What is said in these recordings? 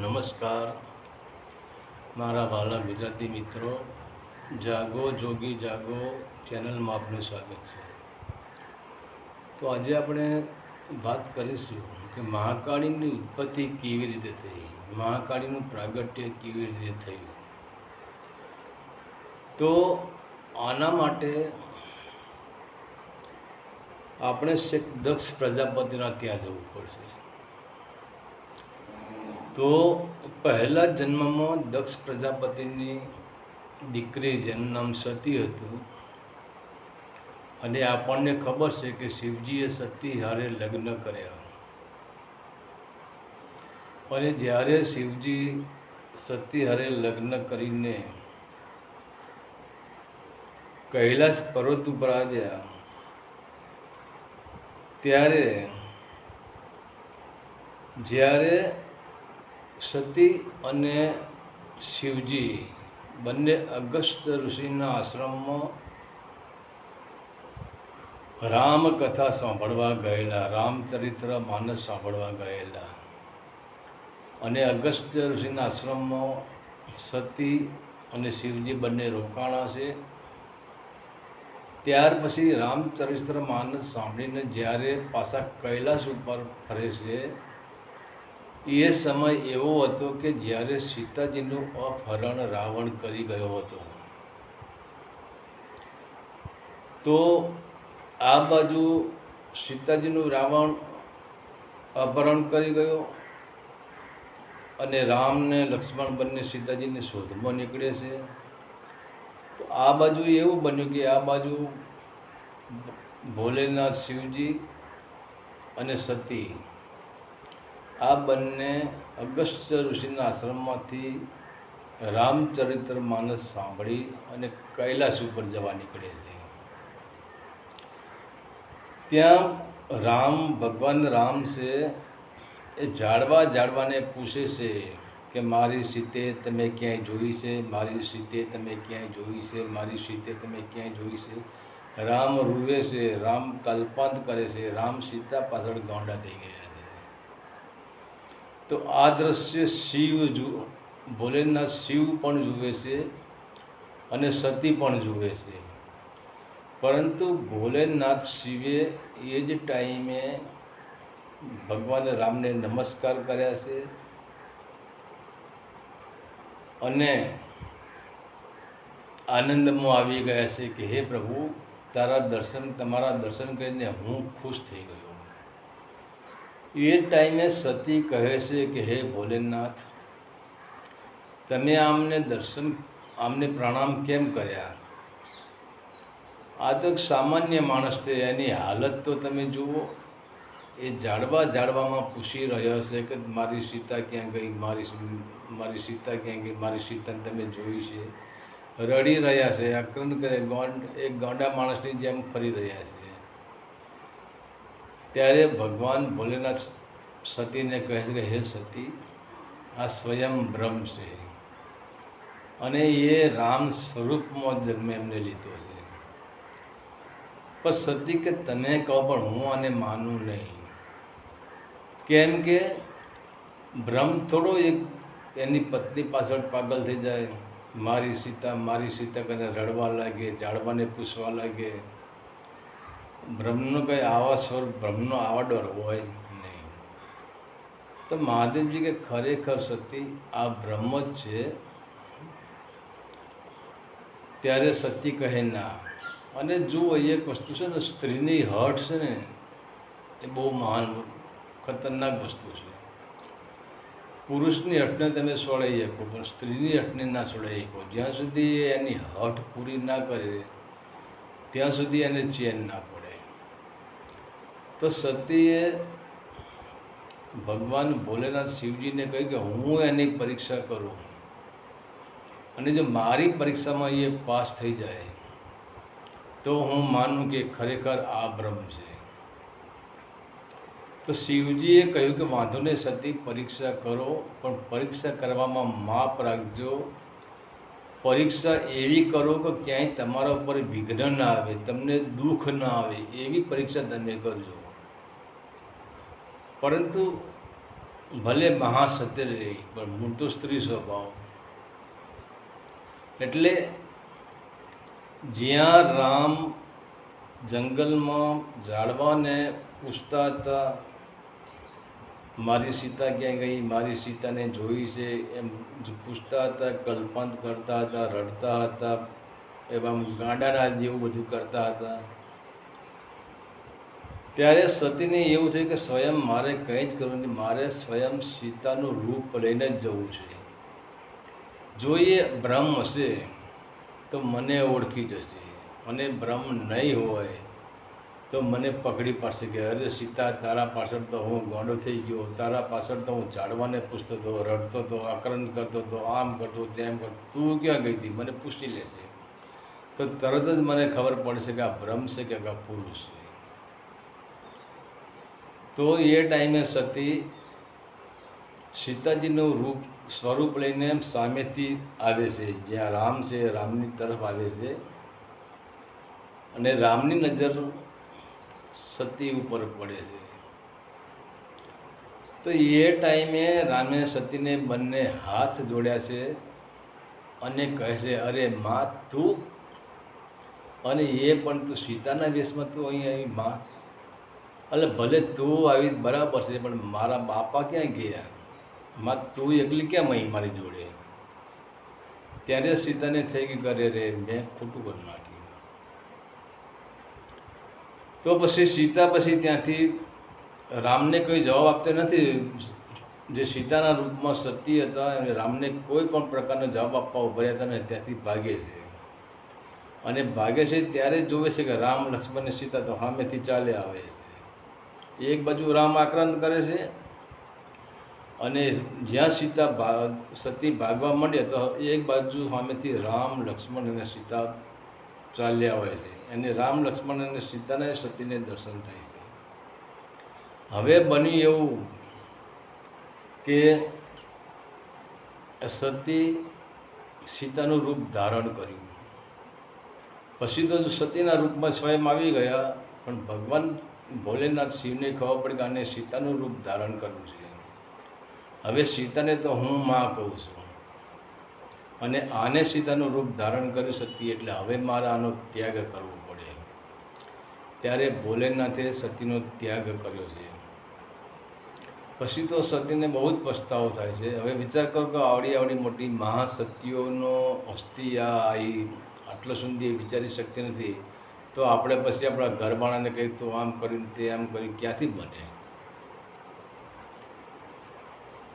નમસ્કાર. મારા વાલા ગુજરાતી મિત્રો, જાગો, જોગી, જાગો ચેનલમાં આપનું સ્વાગત છે. તો આજે આપણે વાત કરીશું કે મહાકાળીની ઉત્પત્તિ કેવી રીતે થઈ? મહાકાળીનું પ્રાગટ્ય કેવી રીતે થયું? તો આના માટે આપણે શેખ દક્ષ પ્રજાપતિના ત્યાં જવું પડશે. તો પહેલા જન્મમાં દક્ષ પ્રજાપતિની દીકરી જેનું નામ સતી હતું. અને આપણને ખબર છે કે શિવજીએ સતી હારે લગ્ન કર્યા. અને જ્યારે શિવજી સતી હારે લગ્ન કરીને કૈલાસ પર્વત ઉપર આવ્યા, ત્યારે જ્યારે સતી અને શિવજી બંને અગસ્ત ઋષિના આશ્રમમાં રામકથા સાંભળવા ગયેલા રામચરિત્ર માનસ સાંભળવા ગયેલા. અને અગસ્ત્ય ઋષિના આશ્રમમાં સતી અને શિવજી બંને રોકાણા છે. ત્યાર પછી રામચરિત્ર માનસ સાંભળીને જ્યારે પાછા કૈલાસ ઉપર ફરે છે એ સમય એવો હતો કે જ્યારે સીતાજીનું અપહરણ રાવણ કરી ગયો હતો. તો આ બાજુ સીતાજીનું રાવણ અપહરણ કરી ગયો અને રામને લક્ષ્મણ બંને સીતાજીને શોધમાં નીકળે છે. તો આ બાજુ એવું બન્યું કે આ બાજુ ભોલેનાથ શિવજી અને સતી આ બંને અગસ્ત્ય ઋષિના આશ્રમમાંથી રામચરિત્ર માનસ સાંભળી અને કૈલાસ ઉપર જવા નીકળે છે. ત્યાં રામ, ભગવાન રામ છે, એ જાડવા જાડવાને પૂછે છે કે મારી સીતે તમે ક્યાંય જોઈ છે, મારી સીતે તમે ક્યાંય જોઈ છે, મારી સીતે તમે ક્યાંય જોઈ છે? રામ રૂવે છે, રામ કલ્પાંત કરે છે, રામ સીતા પાછળ ગાંડા થઈ ગયા છે. તો આ દ્રશ્ય શિવ જુ, ભોલેનાથ શિવ પણ જુએ છે અને સતી પણ જુએ છે. પરંતુ ભોલેનાથ શિવે એ જ ટાઈમે ભગવાન રામને નમસ્કાર કર્યા છે અને આનંદમાં આવી ગયા છે કે, હે પ્રભુ, તારા દર્શન, તમારા દર્શન કરીને હું ખુશ થઈ ગયો. એ ટાઈમે સતી કહે છે કે, હે ભોલેનાથ તમે આમને દર્શન, આમને પ્રણામ કેમ કર્યા? આ તો સામાન્ય માણસ છે, એની હાલત તો તમે જુઓ. એ જાડવા જાડવામાં પૂછી રહ્યો છે કે, મારી સીતા ક્યાં ગઈ? મારી મારી સીતા ક્યાં ગઈ? મારી સીતાને તમે જોઈ છે? રડી રહ્યા છે, આક્રમણ કરે. ગોંડ, એક ગોંડા માણસની જેમ ફરી રહ્યા છે. ત્યારે ભગવાન ભોલેનાથ સતીને કહે છે કે, હે સતી, આ સ્વયં બ્રહ્મ છે અને એ રામ સ્વરૂપમાં જન્મ એમને લીધો છે. પણ સતી કે તમે કહો, પણ હું આને માનું નહીં. કેમ કે બ્રહ્મ થોડો એક એની પત્ની પાછળ પાગલ થઈ જાય. મારી સીતા મારી સીતા કરીને રડવા લાગે, ઝાડવાને પૂછવા લાગે. બ્રહ્મનો કંઈ આવા સ્વર બ્રહ્મનો આવા ડર હોય નહીં. તો મહાદેવજી કે ખરેખર સતી, આ બ્રહ્મ જ છે. ત્યારે સતી કહે ના. અને જુઓ, એક વસ્તુ છે ને, સ્ત્રીની હઠ છે ને, એ બહુ મહાન, ખતરનાક વસ્તુ છે. પુરુષની હઠને તમે સોળાઈ શકો, પણ સ્ત્રીની હઠને ના સોળાઈ શકો. જ્યાં સુધી એની હઠ પૂરી ના કરે, ત્યાં સુધી એને ચેન ના પડે. તો સતીએ ભગવાન ભોલેનાથ શિવજીને કહ્યું કે હું એની પરીક્ષા કરું. અને જો મારી પરીક્ષામાં એ પાસ થઈ જાય, તો હું માનું કે ખરેખર આ બ્રહ્મ છે. તો શિવજીએ કહ્યું કે વાંધો નહીં સતી, પરીક્ષા કરો, પણ પરીક્ષા કરવામાં માપ રાખજો. પરીક્ષા એવી કરો કે ક્યાંય તમારા ઉપર વિઘ્ન ના આવે, તમને દુઃખ ના આવે, એવી પરીક્ષા તમે કરજો. પરંતુ ભલે મહાસત્ય રહી, પણ મૂળ તો સ્ત્રી સ્વભાવ. એટલે જ્યાં રામ જંગલમાં ઝાડવાને પૂછતા હતા, મારી સીતા ક્યાં ગઈ? મારી સીતાને જોઈ છે. એમ પૂછતા હતા, કલ્પાંત કરતા હતા, રડતા હતા, એવા ગાંડાના જેવું બધું કરતા હતા. ત્યારે સતીને એવું થયું કે સ્વયં મારે કંઈ જ કરવું નહીં, મારે સ્વયં સીતાનું રૂપ લઈને જ જવું છે. જો એ ભ્રમ હશે, તો મને ઓળખી જશે. અને બ્રહ્મ નહીં હોય, તો મને પકડી પાડશે કે અરે સીતા, તારા પાછળ તો હું ગોંડો થઈ ગયો, તારા પાછળ તો હું ઝાડવાને પૂછતો હતો, રડતો હતો, આકરણ કરતો હતો, આમ કરતો, તેમ કરતો. તું ક્યાં ગઈ હતી? મને પૂછી લેશે. તો તરત જ મને ખબર પડશે કે આ ભ્રમ છે કે આ પુરુષ છે. તો એ ટાઈમે સતી સીતાજીનું રૂપ, સ્વરૂપ લઈને સામેથી આવે છે. જ્યાં રામ છે, રામની તરફ આવે છે. અને રામની નજર સતી ઉપર પડે છે. તો એ ટાઈમે રામે સતીને બંને હાથ જોડ્યા છે અને કહે છે, અરે માં, તું અને એ પણ તું સીતાના વેશમાં તું અહીં આવી, માં એટલે ભલે તું આવી બરાબર છે, પણ મારા બાપા ક્યાં ગયા? માં તું એકલી કેમ અહીં મારી જોડે? ત્યારે સીતાને થઈ ગઈ કરે રે મેં ખોટું કરી નાખ્યું. તો પછી સીતા પછી ત્યાંથી રામને કોઈ જવાબ આપતા નથી. જે સીતાના રૂપમાં સતી હતા અને રામને કોઈ પણ પ્રકારનો જવાબ આપવા ઉભર્યા હતા ને ત્યાંથી ભાગે છે. અને ભાગે છે ત્યારે જોવે છે કે રામ, લક્ષ્મણ અને સીતા તો સામેથી ચાલે આવે છે. એક બાજુ રામ આક્રાંત કરે છે અને જ્યાં સીતા ભાગ સતી ભાગવા માંડે તો એક બાજુ સામેથી રામ, લક્ષ્મણ અને સીતા ચાલ્યા હોય છે. અને રામ, લક્ષ્મણ અને સીતાને સતીને દર્શન થાય છે. હવે બન્યું એવું કે સતી સીતાનું રૂપ ધારણ કર્યું. પછી તો સતીના રૂપમાં સ્વયં આવી ગયા, પણ ભગવાન ભોલેનાથ શિવને ખબર પડી કે આને સીતાનું રૂપ ધારણ કરવું છે. હવે સીતાને તો હું માં કહું છું. અને આને સીતાનું રૂપ ધારણ કરી શકતી એટલે હવે મારે આનો ત્યાગ કરવો પડે. ત્યારે ભોલેનાથે સતીનો ત્યાગ કર્યો છે. પછી તો સતીને બહુ જ પછતાવો થાય છે. હવે વિચાર કરો કે આવડી આવડી મોટી મહાસતીઓનો અસ્થિ આ આવી આટલો સુધી વિચારી શકતી નથી. તો આપણે પછી આપણા ઘરવાળાને કહીએ તો આમ કરીને તે આમ કરી ક્યાંથી બને?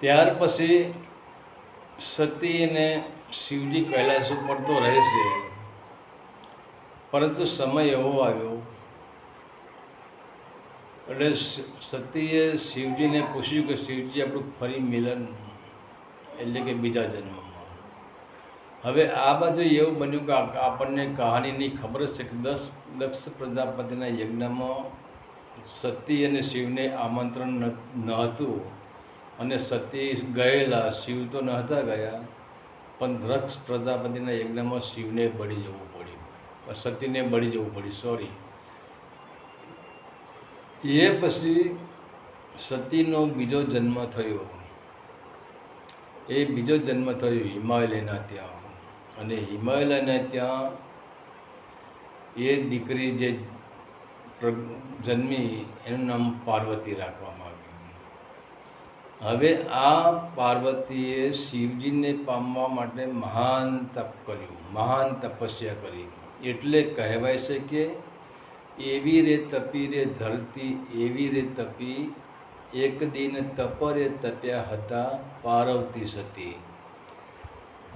ત્યાર પછી સતીને શિવજી કૈલાસ ઉપર તો રહે પરંતુ સમય એવો આવ્યો એટલે સતીએ શિવજીને પૂછ્યું કે, શિવજી, આપણું ફરી મિલન એટલે કે બીજા જન્મમાં હવે આ બાજુ એવું બન્યું કે આપણને કહાનીની ખબર છે કે દસ દક્ષ પ્રજાપતિના યજ્ઞમાં સતી અને શિવને આમંત્રણ ન હતું અને સતી ગયેલા, શિવ તો નહોતા ગયા, પણ દ્રક્ષ પ્રજાપતિના યજ્ઞમાં શિવને બળી જવું પડ્યું. સતીને બળી જવું પડ્યું સોરી એ પછી સતીનો બીજો જન્મ થયો. એ બીજો જન્મ થયો હિમાલયના ત્યાં. અને હિમાલયને ત્યાં એ દીકરી જે જન્મી એનું નામ પાર્વતી રાખવામાં આવ્યું. હવે આ પાર્વતીએ શિવજીને પામવા માટે મહાન તપ કર્યું, મહાન તપસ્યા કરી. એટલે કહેવાય છે કે એવી રે તપી રે ધરતી, એવી રે તપી. એક દિન તપરે તપ્યા હતા, પાર્વતી સતી.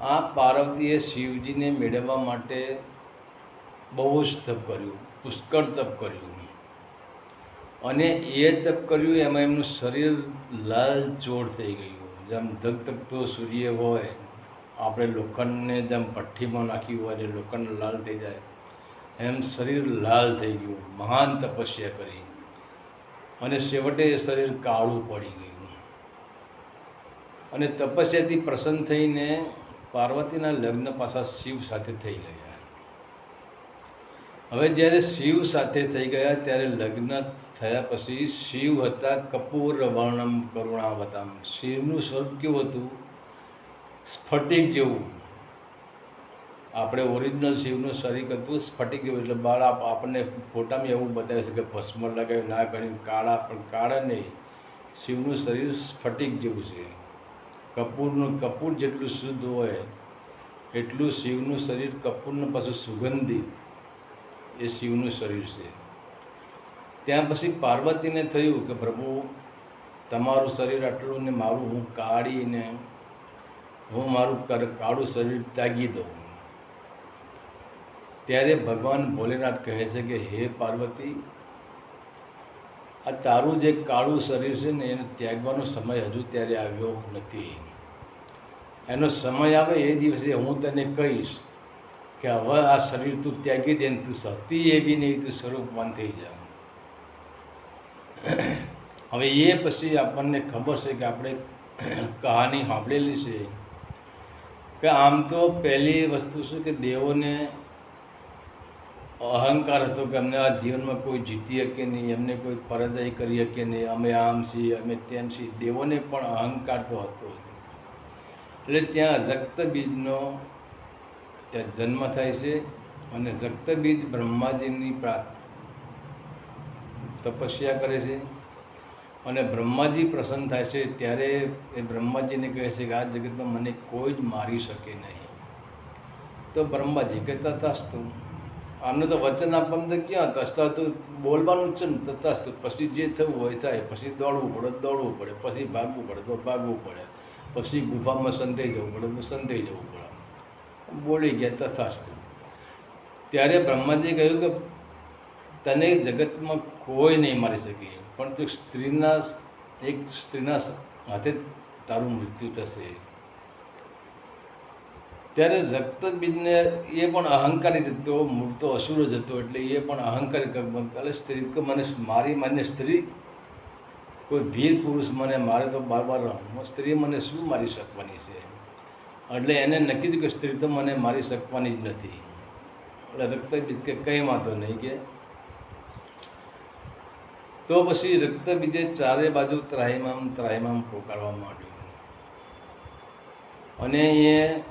આ પાર્વતીએ શિવજીને મેળવવા માટે બહુ જ તપ કર્યું, પુષ્કળ તપ કર્યું. અને એ તપ કર્યું, એમાં એમનું શરીર લાલ ચોળ થઈ ગયું. જેમ ધગધગતો સૂર્ય હોય, આપણે લોખંડને જેમ ભઠ્ઠીમાં નાખ્યું હોય અને લોખંડ લાલ થઈ જાય, એમ શરીર લાલ થઈ ગયું, મહાન તપસ્યા કરી. અને છેવટે એ શરીર કાળું પડી ગયું. અને તપસ્યાથી પ્રસન્ન થઈને પાર્વતીના લગ્ન પાછા શિવ સાથે થઈ ગયા. હવે જ્યારે શિવ સાથે થઈ ગયા, ત્યારે લગ્ન થયા પછી શિવ હતા કપૂર, વર્ણમ, કરુણાવતામ. શિવનું સ્વરૂપ કેવું હતું? સ્ફટિક જેવું. આપણે ઓરિજિનલ શિવનું શરીર હતું સ્ફટિક જેવું, એટલે બાળ આપણને ફોટામાં એવું બતાવે છે કે ભસ્મ લગાવ્યું, ના કર્યું કાળા પણ કાળા નહીં. શિવનું શરીર સ્ફટિક જેવું છે. કપૂરનું કપૂર જેટલું શુદ્ધ હોય, એટલું શિવનું શરીર કપૂરનું પાછું સુગંધિત. એ શિવનું શરીર છે. ત્યાં પછી પાર્વતીને થયું કે પ્રભુ, તમારું શરીર આટલું ને મારું હું કાઢીને હું મારું કાળું શરીર ત્યાગી દઉં. ત્યારે ભગવાન ભોલેનાથ કહે છે કે, હે પાર્વતી, આ તારું જે કાળું શરીર છે ને એને ત્યાગવાનો સમય હજુ ત્યારે આવ્યો નથી. એનો સમય આવે એ દિવસે હું તને કહીશ કે હવે આ શરીર તું ત્યાગી દે તું સતી એવી નહીં તું સ્વરૂપવાન થઈ જા હવે એ પછી આપણને ખબર છે કે આપણે કહાની સાંભળેલી છે કે આમ તો પહેલી વસ્તુ છે કે દેવોને અહંકાર હતો કે અમને આ જીવનમાં કોઈ જીતી શકે નહીં અમને કોઈ પરદાય કરી શકે નહીં, અમે આમ છીએ, અમે તેમ છીએ દેવોને પણ અહંકાર તો હતો જ. એટલે ત્યાં રક્તબીજનો ત્યાં જન્મ થાય છે અને રક્તબીજ બ્રહ્માજીની પ્રા, તપસ્યા કરે છે. અને બ્રહ્માજી પ્રસન્ન થાય છે ત્યારે એ બ્રહ્માજીને કહે છે કે આ જગતમાં મને કોઈ જ મારી શકે નહીં. તો બ્રહ્માજી કે તથાસ્તુ. આમને તો વચન આપવાનું તો ક્યાં તસ્તા તો બોલવાનું જ છે ને, તથાસ્તુ. પછી જે થવું હોય થાય. પછી દોડવું પડે દોડવું પડે. પછી ભાગવું પડે, તો ભાગવું પડે. પછી ગુફામાં સંતાઈ જવું પડે સંતાઈ જવું પડે. બોલી ગયા તથાસ્તુ. ત્યારે બ્રહ્માજી કહ્યું કે તને જગતમાં કોઈ નહીં મારી શકે, પણ તું સ્ત્રીના, એક સ્ત્રીના હાથે તારું મૃત્યુ થશે. ત્યારે રક્તબીજને એ પણ અહંકારી હતો મૂળ તો અસુર જ હતો એટલે એ પણ અહંકારી એટલે સ્ત્રી મને મારી મને સ્ત્રી કોઈ વીર પુરુષ મને, મારે તો બાર બાર સ્ત્રી મને શું મારી શકવાની છે? એટલે એને નક્કી જ કે સ્ત્રી તો મને મારી શકવાની જ નથી. એટલે રક્તબીજ કે કંઈ વાંધો નહીં કે. તો પછી રક્તબીજે ચારે બાજુ ત્રાહિમામ ત્રાહિમામ પોકારવા માંડ્યું. અને એ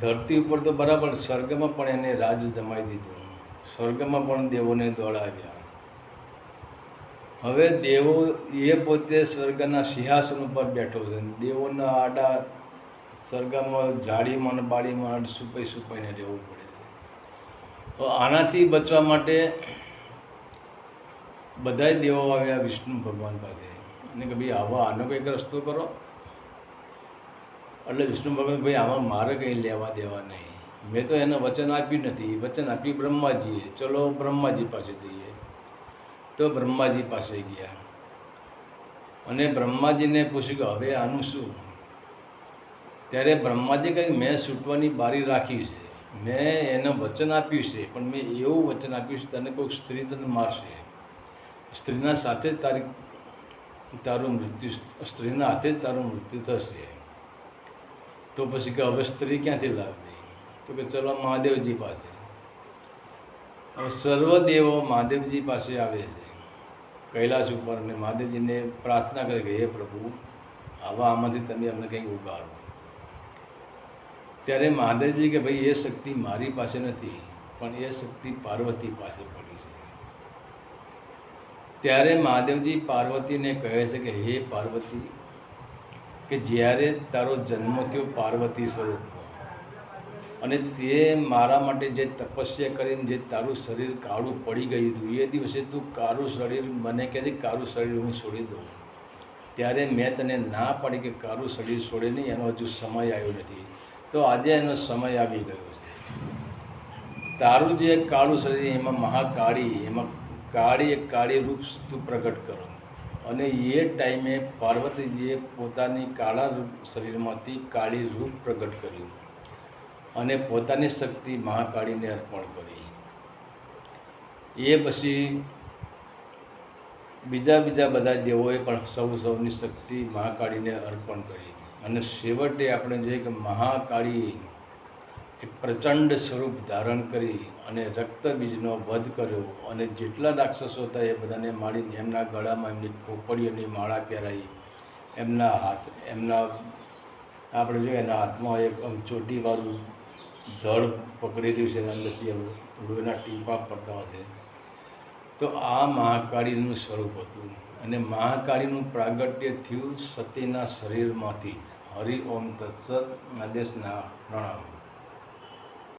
ધરતી ઉપર તો બરાબર સ્વર્ગમાં પણ એને રાજ જમાઈ દીધું. સ્વર્ગમાં પણ દેવોને દોડાવ્યા. હવે દેવો એ પોતે સ્વર્ગના સિંહાસન ઉપર બેઠો છે. દેવોના આડા સ્વર્ગમાં જાડીમાં અને બાળીમાં સુપાઈ સુપાઈને રહેવું પડે છે. તો આનાથી બચવા માટે બધા દેવો આવ્યા વિષ્ણુ ભગવાન પાસે. અને કે ભાઈ, આવા આનો કંઈક રસ્તો કરો. એટલે વિષ્ણુ ભગવાન ભાઈ, આમાં મારે કંઈ લેવા દેવા નહીં. મેં તો એને વચન આપ્યું નથી. વચન આપ્યું બ્રહ્માજીએ. ચલો બ્રહ્માજી પાસે જઈએ. તો બ્રહ્માજી પાસે ગયા. અને બ્રહ્માજીને પૂછ્યું કે, હવે આનું શું? ત્યારે બ્રહ્માજી કહે મેં છૂટવાની બારી રાખી છે. મેં એને વચન આપ્યું છે, પણ મેં એવું વચન આપ્યું છે, તને કોઈક સ્ત્રી તને મારશે. સ્ત્રીના સાથે જ તારી, તારું મૃત્યુ, સ્ત્રીના હાથે જ તારું મૃત્યુ થશે. તો પછી કે, હવે સ્ત્રી ક્યાંથી લાવવી? તો કે, ચલો મહાદેવજી પાસે. હવે સર્વદેવો મહાદેવજી પાસે આવે છે. કૈલાસ ઉપર અને મહાદેવજીને પ્રાર્થના કરે કે, હે પ્રભુ, આવા આમાંથી તમે અમને કંઈક ઉગાડો. ત્યારે મહાદેવજી કે, ભાઈ, એ શક્તિ મારી પાસે નથી, પણ એ શક્તિ પાર્વતી પાસે પડી છે. ત્યારે મહાદેવજી પાર્વતીને કહે છે કે, હે પાર્વતી, કે જ્યારે તારો જન્મ થયો પાર્વતી સ્વરૂપ અને તે મારા માટે જે તપસ્યા કરીને જે તારું શરીર કાળું પડી ગયું હતું, એ દિવસે તું કાળું શરીર, મને કહેતી કાળું શરીર હું છોડી દઉં. ત્યારે મેં તને ના પાડી કે કાળું શરીર છોડે નહીં એનો હજુ સમય આવ્યો નથી. તો આજે એનો સમય આવી ગયો છે. તારું જે કાળું શરીર, એમાં મહાકાળી, એમાં કાળી એક કાળી રૂપ તું પ્રગટ કરો. અને એ ટાઈમે પાર્વતીજીએ પોતાની કાળા રૂપ શરીરમાંથી કાળી રૂપ પ્રગટ કર્યું. અને પોતાની શક્તિ મહાકાળીને અર્પણ કરી. એ પછી બીજા બીજા બધા દેવોએ પણ સૌ સૌની શક્તિ મહાકાળીને અર્પણ કરી. અને છેવટે આપણે જોઈએ કે મહાકાળી એક પ્રચંડ સ્વરૂપ ધારણ કરી અને રક્તબીજનો વધ કર્યો અને જેટલા રાક્ષસો હતા એ બધાને મારીને એમના ગળામાં એમની ખોપડીઓની માળા પહેરાવી એમના હાથ, એમના, આપણે જોઈએ એના હાથમાં એક ચોટીવાળું ધડ પકડેલું છે અંદરથી લોહીના ટીપા પડતા હોય છે. તો આ મહાકાળીનું સ્વરૂપ હતું અને મહાકાળીનું પ્રાગટ્ય થયું સતીના શરીરમાંથી. હરિ ઓમ તત્સત આદેશના પ્રણામ.